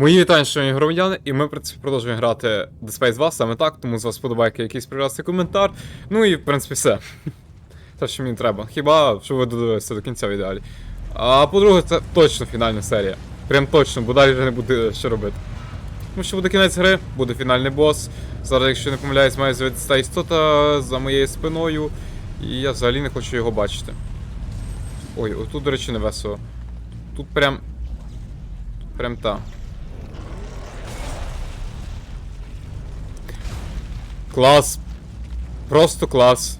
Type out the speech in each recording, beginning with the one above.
Мої вітання, шановні громадяни, і ми в принципі, продовжуємо грати The Space 2, саме так, тому з вас подобайки якийсь прекрасний коментар. Ну і в принципі все. Те, що мені треба. Хіба що ви додивилися до кінця в ідеалі. А по-друге, це точно фінальна серія. Прям точно, бо далі вже не буде що робити. Тому що буде кінець гри, буде фінальний бос. Зараз, якщо не помиляюсь, має з'явитися та істота за моєю спиною. І я взагалі не хочу його бачити. Ой, отут, до речі, не весело. Тут прям. Тут прям та. Клас. Просто клас.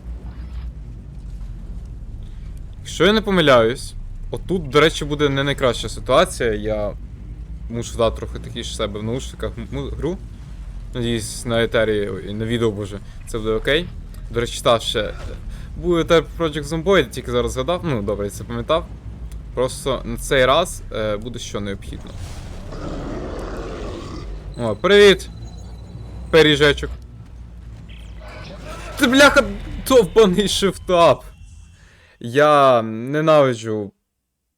Якщо я не помиляюсь, отут, до речі, буде не найкраща ситуація. Я мушу дати трохи такі ж себе в наушниках гру. Надіюсь, на етері, ой, на відео, боже, це буде окей. До речі, та ще. е, Був етер Project Zomboid, тільки зараз згадав. Ну, добре, я це пам'ятав. Просто на цей раз е, буде що необхідно. О, привіт! Пиріжечок. Ти бляха довбаний шифтап. Я ненавиджу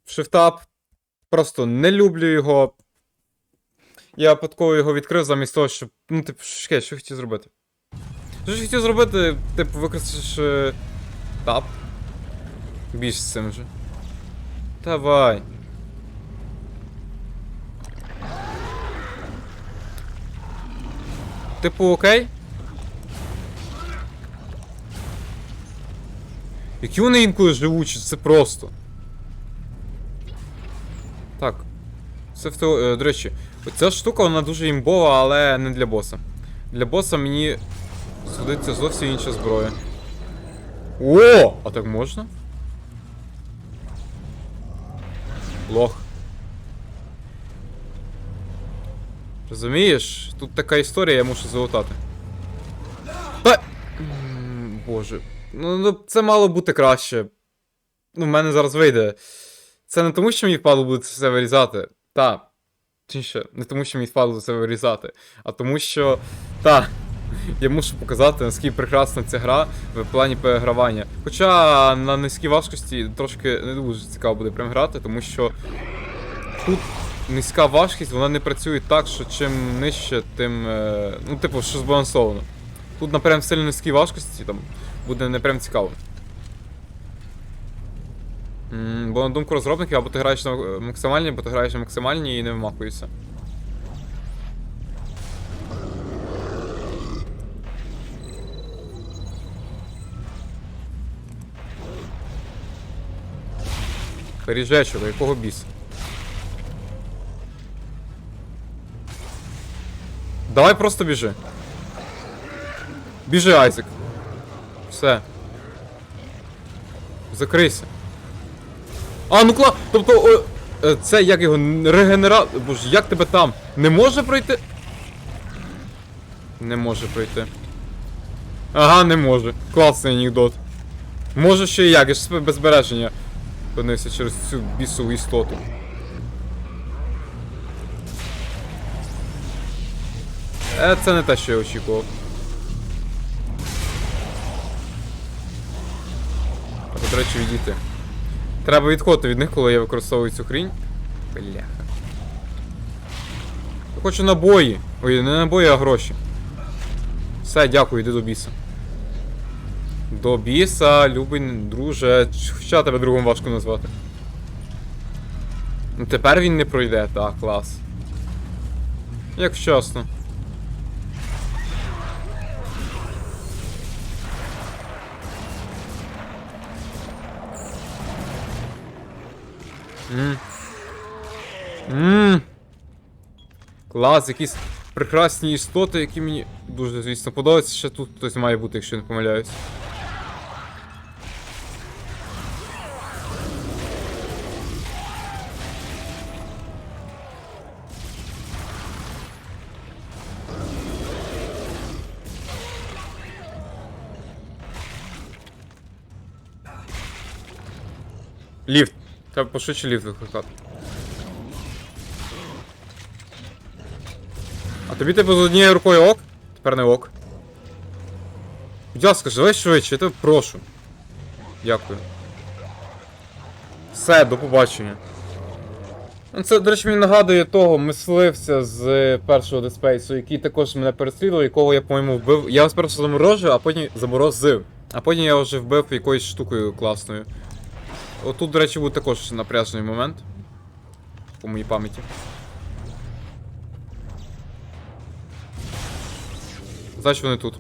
шифтап. Просто не люблю його. Я випадково його відкрив замість того, щоб. Ну, типу, що, що хотів зробити? Що ж хотів зробити, типу, використаєш е, тап. Більш з цим же. Давай. Типу, окей? Які вони інколи живучі, це просто. Так. Це в тео... е, До речі, ця штука вона дуже імбова, але не для боса. Для боса мені згодиться зовсім інша зброя. О! А так можна? Лох. Розумієш? Тут така історія, я мушу залутати. Та... Боже. Ну, ну, це мало бути краще. Ну, в мене зараз вийде. Це не тому, що мені впадло буде все вирізати. Та. Точніше, не тому, що мені впадло це вирізати, а тому, що. Та. Я мушу показати, наскільки прекрасна ця гра в плані перегравання. Хоча на низькій важкості трошки не дуже цікаво буде прям грати, тому що тут низька важкість, вона не працює так, що чим нижче, тим. е, Ну, типу, що збалансовано. Тут на прям сильно низькій важкості там буде не прям цікаво. М, Бо на думку розробників, або ти граєш на е, максимальній, або ти граєш на максимальній і не вмахуєшся. Пиріжечок, якого біса? Давай просто біжи. Біжи, Айзек. Все. Закрийся. А, ну кла. Тобто, о, е, це як його регенера... Боже, як тебе там? Не може пройти? Не може пройти. Ага, не може. Класний анекдот. Може ще і як, я ж без збереження опинився через цю бісову істоту. Е, це не те, що я очікував. Речі, відійти. Треба відходити від них, коли я використовую цю хрінь. Бляха. Я хочу набої. Ой, не набої, а гроші. Все, дякую, йди до біса. До біса, любий друже. Хоча тебе другом важко назвати. Ну тепер він не пройде, так, клас. Як вчасно. Ммм. Ммм. Клас, якісь прекрасні істоти, які мені дуже, звісно, подобаються. Ще тут хтось має бути, якщо не помиляюсь. Ліфт. Треба пошвидше ліфт викликати. А тобі типу з однією рукою ок? Тепер не ок. Будь ласка, живи швидше, я тебе прошу. Дякую. Все, до побачення. Ну, Це, до речі, мені нагадує того мисливця з першого Dead Space, який також мене переслідував, якого я, по-моєму, вбив. Я його спершу заморожив, а потім заморозив. А потім я вже вбив якоюсь штукою класною. Отут, до речі, буде також напряжений момент. По моїй пам'яті. Значить вони тут.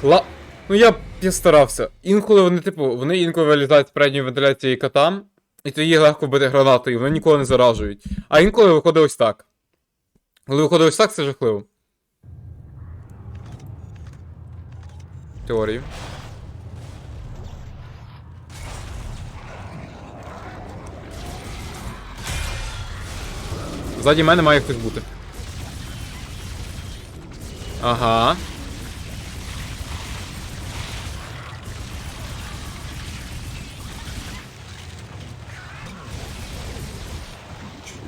Кла... Ну я, я старався. Інколи вони, типу, вони інколи вилітають з передньої вентиляції катам, і тоді їх легко бити гранатою, вони нікого не заражують. А інколи виходить ось так. Коли виходить ось так, це жахливо. Теорію. Ззаді мене має хтось бути. Ага.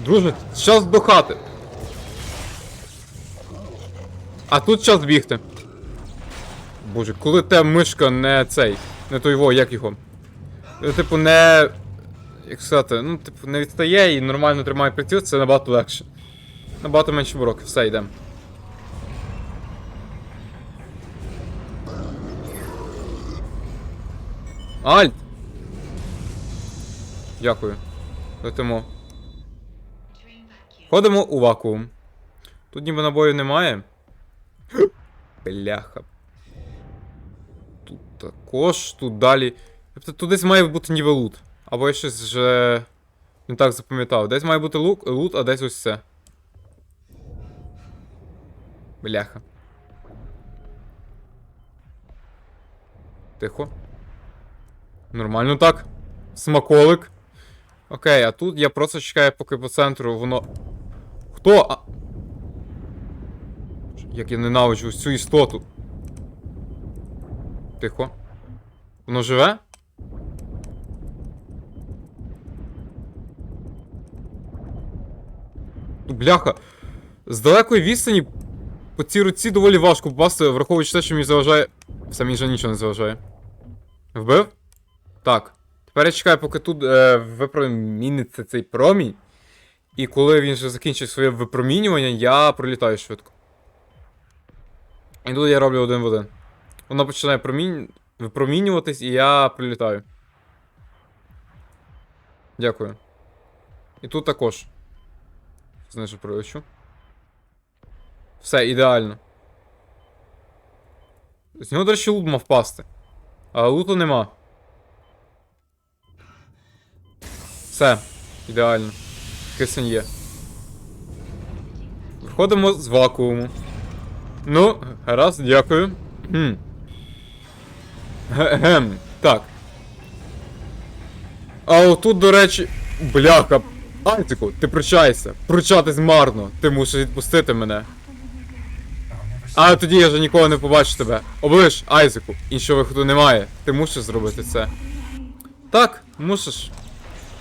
Друже, час до хати. А тут час бігти. Боже, коли те мишка не цей. Не той во, як його. Ну, Типу, не. Як сказати, ну, типу, не відстає і нормально тримає приціл, це набагато легше. Набагато менше бурок. Все, йдемо. Альт! Дякую. Летимо. Ходимо у вакуум. Тут ніби набою немає. Бляха. Тут також, тут далі. Тобто тут десь має бути ніби лут. Або я щось вже не так запам'ятав. Десь має бути лук, лут, а десь ось це. Бляха. Тихо. Нормально так. Смаколик. Окей, а тут я просто чекаю, поки по центру воно. Хто? А... Як я ненавиджу цю істоту. Тихо. Воно живе? Ну, Бляха. З далекої відстані по цій руці доволі важко попасти, враховуючи те, що мені заважає. Все, мені вже нічого не заважає. Вбив? Так. Тепер я чекаю, поки тут е, випроміниться цей промінь. І коли він вже закінчить своє випромінювання, я пролітаю швидко. І тут я роблю один в один. Воно починає промінь... випромінюватись, і я прилітаю. Дякую. І тут також. Знижу прилечу. Все, ідеально. З нього, до речі, лут мав впасти. Але луту нема. Все, ідеально. Кисень є. Виходимо з вакууму. Ну, гаразд, дякую. Гем. Так. А отут, до речі. Бляха. Антику, ти пручайся. Пручатись марно. Ти мусиш відпустити мене. А тоді я вже ніколи не побачу тебе. Оближ, Айзеку, іншого виходу немає. Ти мусиш зробити це. Так, мусиш.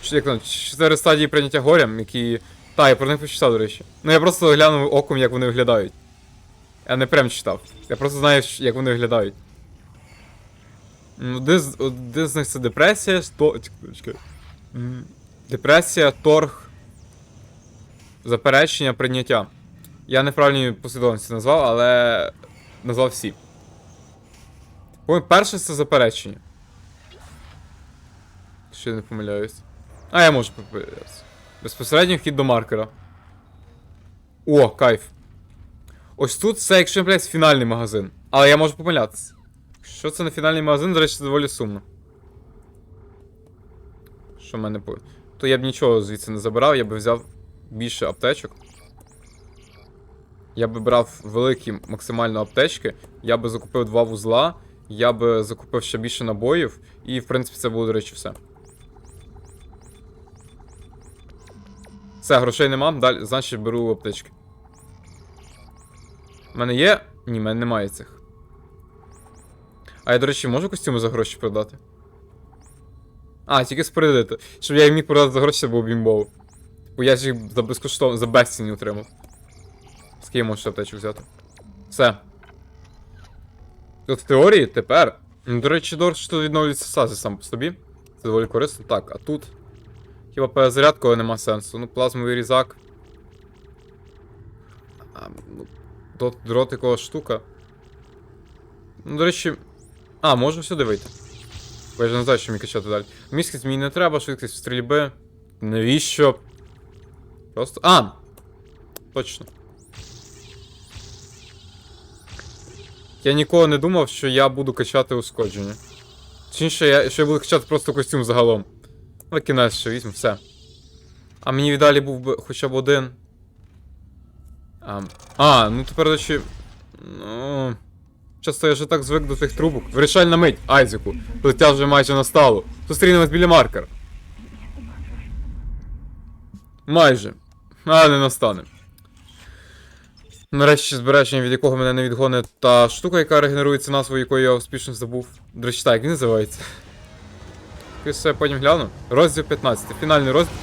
Як там, чотири стадії прийняття горем, які. Та, я про них почитав, до речі. Ну я просто глянув оком, як вони виглядають. Я не прям читав. Я просто знаю, як вони виглядають. М, Один з, них це депресія, сто. Депресія, торг. Заперечення, прийняття. Я неправильні послідовності назвав, але назвав всі. Перше це заперечення. Ще не помиляюсь. А, я можу. Безпосередньо вхід до маркера. О, кайф. Ось тут це, якщо не помиляюсь, фінальний магазин. Але я можу помилятися. Що це не фінальний магазин, до речі, доволі сумно. Що в мене по. То я б нічого звідси не забирав, я б взяв більше аптечок. Я би брав великі максимально аптечки, я би закупив два вузла, я би закупив ще більше набоїв, і в принципі це було, до речі, все. Все, грошей нема, далі, значить беру аптечки. У мене є? Ні, в мене немає цих. А я, до речі, можу костюми за гроші продати? А, тільки спорядити. Щоб я їх міг продати за гроші, це було б бімбово. Бо я ж їх за безкоштовно, за безцінь отримав. Скільки можеш аптечок взяти? Все. От в теорії тепер. Ну, до речі, добре, що тут відновлюється сази сам по собі. Це доволі корисно. Так, а тут. Хіба перезарядку, але нема сенсу. Ну, плазмовий різак. А, ну, дот, дротикова штука. Ну, до речі. А, можу сюди вийти. Бо я ж не знаю, що мені качати далі. Міськість мені не треба, швидкість стрільби. Навіщо? Просто. А! Точно. Я ніколи не думав, що я буду качати ушкодження. Точніше, я, що я буду качати просто костюм загалом. Ну, кінець ще візьму, все. А мені віддалі був би хоча б один. А, а ну тепер речі. Ну. Часто я вже так звик до тих трубок. Вирішальна мить, Айзеку. Летя вже майже настало. Зустрінемось біля маркера. Майже. А, не настане. Нарешті збереження, від якого мене не відгонить та штука, яка регенерується назвою, якої я успішно забув. До речі, так, як він називається. Все потім гляну. Розділ 15. Фінальний розділ.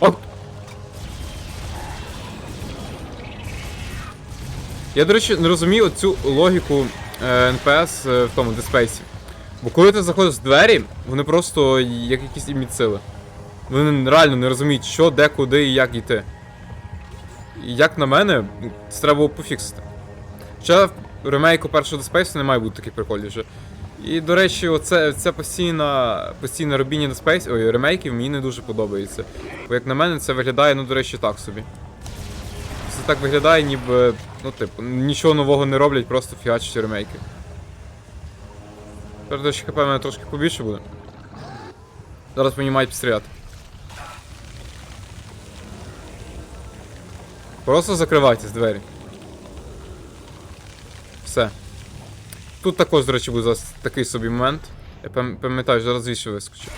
Оп! Я, до речі, не розумію цю логіку е, НПС е, в тому диспейсі. Бо коли ти заходиш в двері, вони просто як якісь іміцили. Вони реально не розуміють, що, де, куди і як йти. І як на мене, ну, це треба було пофіксити. Ще в ремейку першого Space не має бути таких приколів вже. І, до речі, оце, це постійна, постійне робіння Dead Space, ой, ремейків мені не дуже подобається. Бо як на мене, це виглядає, ну, до речі, так собі. Це так виглядає, ніби, ну, типу, нічого нового не роблять, просто фігачать ремейки. Тепер, до речі, хп в мене трошки побільше буде. Зараз мені мають підстріляти. Просто закривайтесь двері. Все. Тут також, до речі, буде зараз такий собі момент. Я пам- пам'ятаю, зараз звідси вискочив.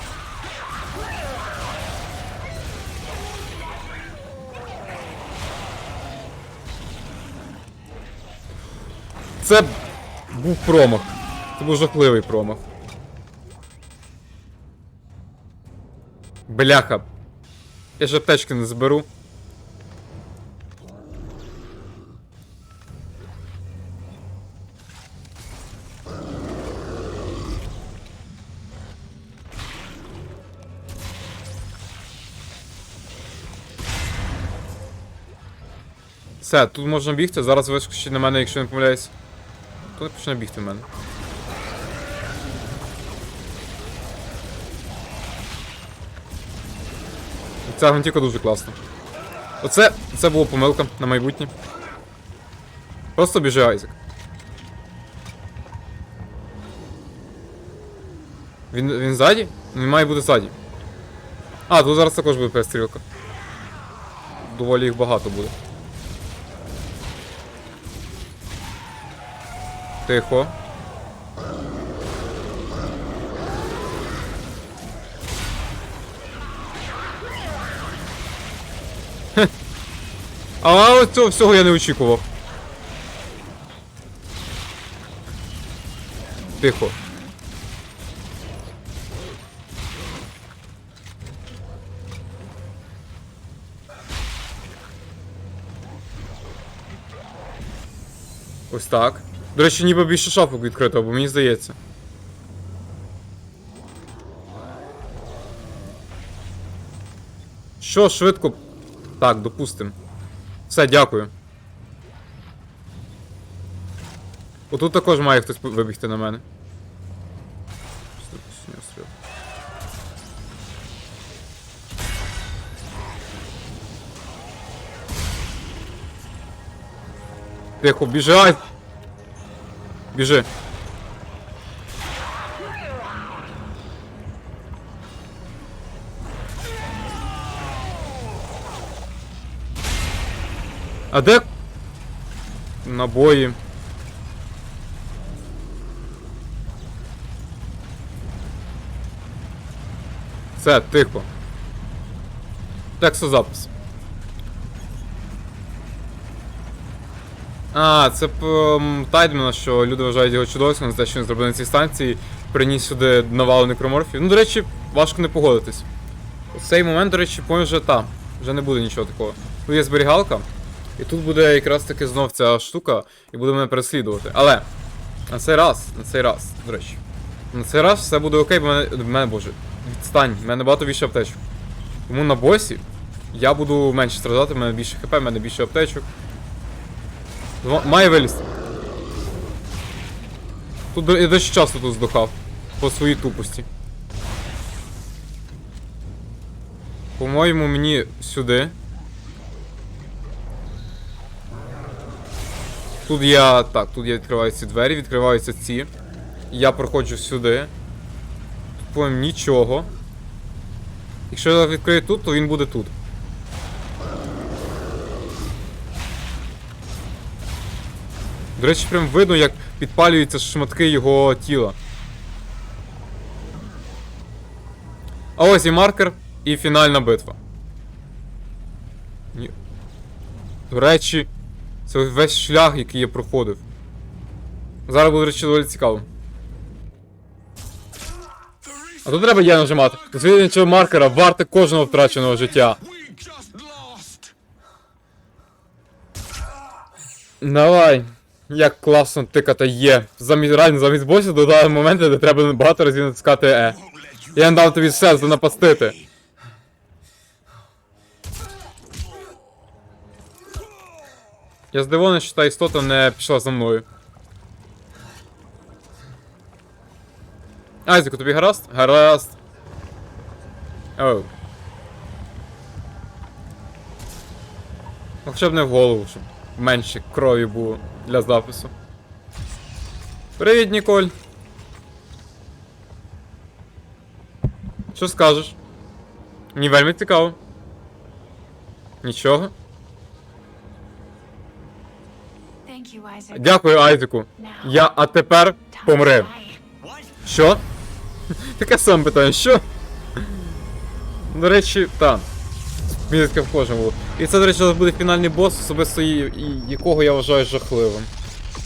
Це був промах. Це був жахливий промах. Бляха. Я ж аптечки не зберу. Все, тут можна бігти, зараз вискочить на мене, якщо не помиляюсь. Тут почне бігти в мене. Ця гвинтівка дуже класна. Оце це була помилка на майбутнє. Просто біжи Айзек. Він, він ззаді? Він має бути ззаді. А, тут зараз також буде перестрілка. Доволі їх багато буде. Тихо. А от цього всього я не очікував. Тихо. Ось так. До речі, ніби більше шапок відкрито, бо мені здається. Що, швидко. Так, допустим. Все, дякую. Отут також має хтось вибігти на мене. Тихо, біжай! Біжи. А де набої? Все, тихо. Текстозапис. А, це Тайдмена, що люди вважають його чудовиськом за те, що він зробив на цій станції, приніс сюди навалу некроморфів. Ну, до речі, важко не погодитись. У цей момент, до речі, по вже там. Вже не буде нічого такого. Тут є зберігалка, і тут буде якраз таки знов ця штука, і буде мене переслідувати. Але на цей раз, на цей раз, до речі. На цей раз все буде окей, бо мене, мене боже, відстань, в мене багато більше аптечок. Тому на босі я буду менше страдати, в мене більше хп, в мене більше аптечок. Має вилізти. Тут я досить часто тут здохав. По своїй тупості. По-моєму, мені сюди. Тут я. Так, тут я відкриваю ці двері, відкриваються ці. Я проходжу сюди. Тут, по-моєму, нічого. Якщо я відкрию тут, то він буде тут. До речі, прям видно, як підпалюються шматки його тіла. А ось і маркер, і фінальна битва. Ні. До речі, це весь шлях, який я проходив. Зараз буде, до речі, доволі цікаво. А тут треба я нажимати. Дослідження маркера варте кожного втраченого життя. Давай. Як класно тикати є. Замість реально замість босів додали моменти, де треба багато разів натискати Е. Я не дав тобі все занапастити. Я здивований, що та істота не пішла за мною. Айзеку, тобі гаразд? Гаразд. Оу. Хоча б не в голову, щоб менше крові було для запису. Привіт, Ніколь. Що скажеш? Мені вельми цікаво. Нічого. Дякую, Айзеку. Я, а тепер помри. Що? Таке саме питання, що? До речі, так. Таке в кожному було. І це, до речі, буде фінальний бос, особисто якого я вважаю жахливим.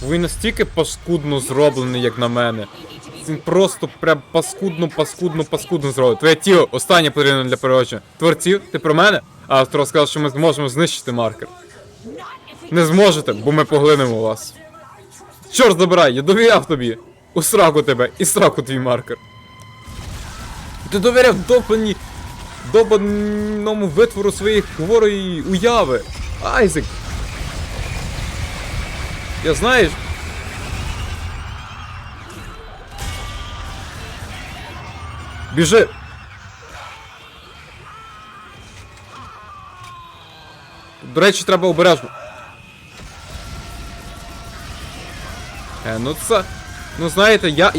Він настільки паскудно зроблений, як на мене. Він просто прям паскудно, паскудно, паскудно зроблений. Твоє тіло останнє потрібно для переродження. Творців, ти про мене? А автор сказав, що ми зможемо знищити маркер. Не зможете, бо ми поглинемо вас. Чорт забирай, я довіряв тобі. У сраку тебе і сраку твій маркер. Ти довіряв допані добаному витвору своєї хворої уяви. Айзек. Я знаєш. Біжи. До речі, треба обережно. Е, ну це. Ну знаєте, я.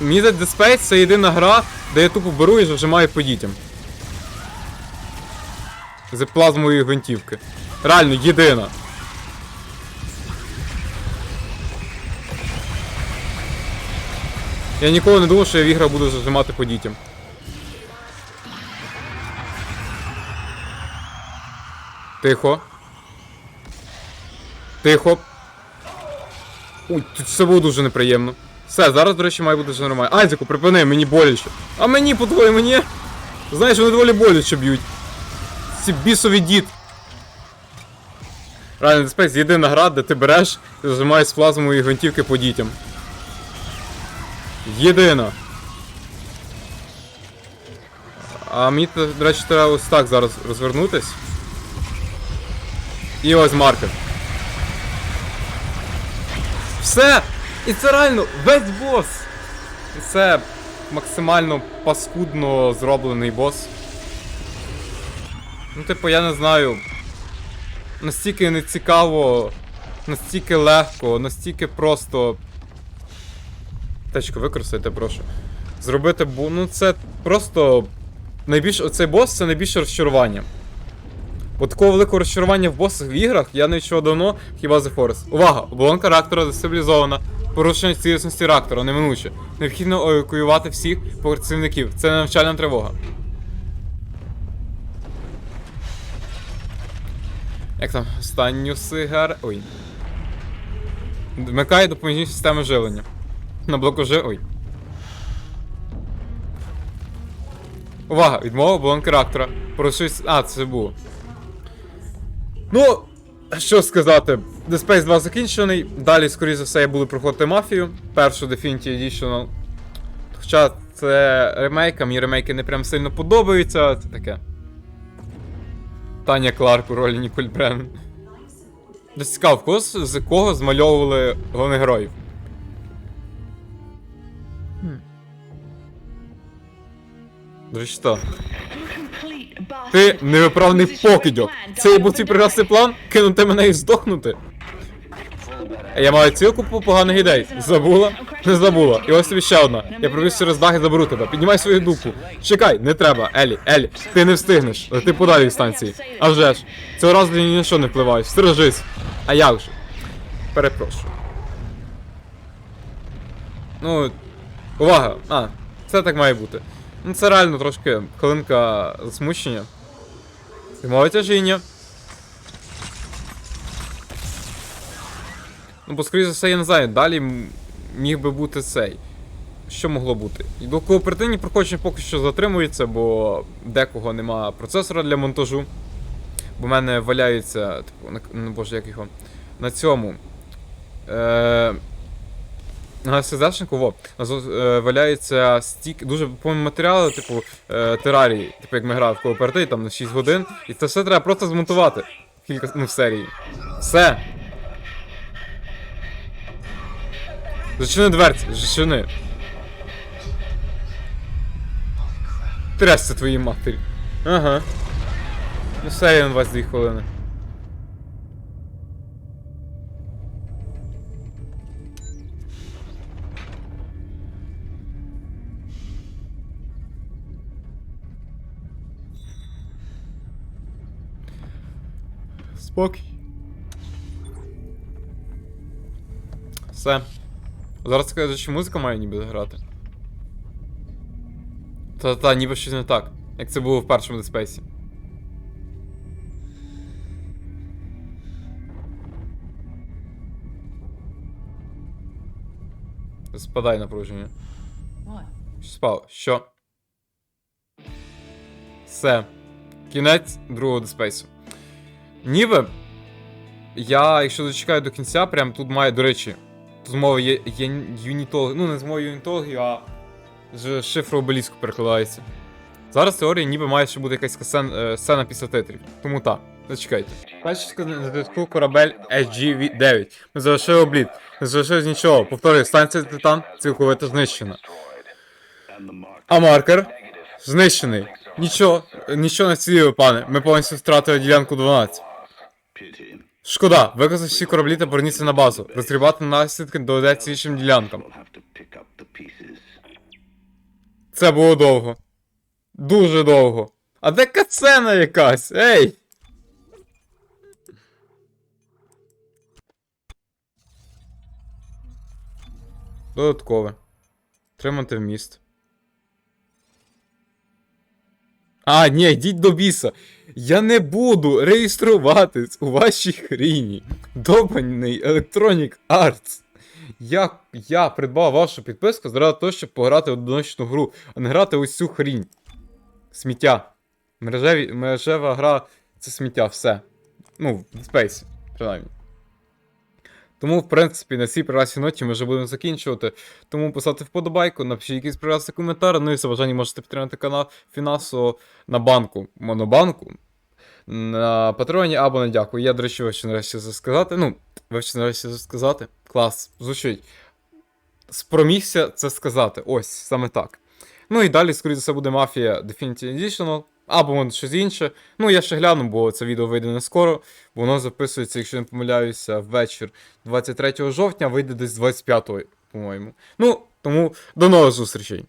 Dead Space це єдина гра, де я тупо беру і зажимаю по дітям. З плазмової гвинтівки. Реально, єдина. Я ніколи не думав, що я в іграх буду зажимати по дітям. Тихо. Тихо. Ой, тут все було дуже неприємно. Все, зараз, до речі, має бути все нормально. Айзеку, припини, мені боляче. А мені, по-твоєму, мені. Знаєш, вони доволі боляче б'ють. Ці бісові дід. Dead Space єдина гра, де ти береш і зажимаєш з плазмової гвинтівки по дітям. Єдина. А мені, до речі, треба ось так зараз розвернутись. І ось маркер. Все! І це реально весь бос! І це максимально паскудно зроблений бос. Ну, типу, я не знаю. Настільки нецікаво, настільки легко, настільки просто. Течку використайте, прошу. Зробити бо. Ну це просто. Найбільш... Оцей бос це найбільше розчарування. От такого великого розчарування в босах в іграх я не відчував давно, хіба The Forest. Увага! Оболонка реактора дестабілізована. Порушення цілісності реактора, неминуче. Необхідно евакуювати всіх працівників. Це не навчальна тривога. Як там? Останню сигар. Ой. Вмикає допоміжні системи живлення. На блоку жи. Ой. Увага! Відмова балонки реактора. Про. А, це було. Ну, що сказати, The Space 2 закінчений. Далі, скоріше за все, я буду проходити мафію. Першу Definitive Edition. Хоча це ремейк, а мені ремейки не прям сильно подобаються. Це таке. Таня Кларк у ролі Ніколь Бреннан. Десь цікаво, кого з кого змальовували головних героїв? До речі, що? Ти невиправний покидьок. Це був твій прекрасний план кинути мене і здохнути. Я маю цілу купу поганих ідей. Забула? Не забула. І ось тобі ще одна. Я пробіг через дах і заберу тебе. Піднімай свою дупу. Чекай, не треба, Елі, Елі, ти не встигнеш. Ти подалі від станції. А вже ж. Цього разу ні на що не впливаєш. Стережись. А як же? Перепрошую. Ну. Увага! А, це так має бути. Ну це реально трошки хвилинка засмучення. Тимове тяжіння. Ну, бо, скоріше за все, я не знаю, далі міг би бути цей. Що могло бути? До кооперативні проходження поки що затримується, бо декого нема процесора для монтажу. Бо в мене валяється, типу, на, ну, боже, як його. На цьому. Е, во, е, валяється стік, дуже помні матеріали, типу, е, терарії, типу як ми грали в кооперативі, там на 6 годин. І це все треба просто змонтувати. Кілька, ну, в серії. Все. Зачини дверці, зачини. Трясся твоїй матері. Ага. Ну все, я на вас дві хвилини. Спокій. Все. Зараз скажу, що музика має ніби грати. Та-та, ніби щось не так. Як це було в першому Space. Спадай напруження. Що спало? Що? Все. Кінець другого Space. Ніби. Я, якщо дочекаю до кінця, прям тут має, до речі, тут мова є, є юнітологи, ну не з мовою юнітологів, а з шифру обеліску перекладається. Зараз теорія ніби має ще бути якась сцен, е, сцена після титрів. Тому так, зачекайте. Перший на зв'язку корабель SG-9. Ми залишили обліт. Не залишилось нічого. Повторюю, станція Титан цілковито знищена. А маркер? Знищений. Нічого, нічого не вціліло, пане. Ми повністю втратили ділянку 12. Шкода, виказав всі кораблі та поверніться на базу. Розгрібати наслідки доведеться іншим ділянкам. Це було довго. Дуже довго. А де кацена якась? Ей! Додаткове. Тримати вміст. А, ні, йдіть до біса. Я не буду реєструватись у вашій хріні. Добаний Electronic Arts. Я, я придбав вашу підписку заради того, щоб пограти в одиночну гру, а не грати цю хрінь. Сміття. Мережеві, мережева гра це сміття, все. Ну, в Space, принаймні. Тому, в принципі, на цій прекрасній ноті ми вже будемо закінчувати. Тому поставте вподобайку, напишіть якийсь прекрасний коментар. Ну і за бажання можете підтримати канал фінансово на банку, монобанку, на патреоні або на дякую. Я, до речі, вивчив нарешті це сказати. Ну, вивчив нарешті це сказати. Клас, звучить. Спромігся це сказати. Ось, саме так. Ну і далі, скоріше за все, буде мафія Definitive Editional, або вон щось інше. Ну, я ще гляну, бо це відео вийде не скоро. бо Воно записується, якщо не помиляюся, ввечір 23 жовтня, вийде десь 25, по-моєму. Ну, тому до нових зустрічей.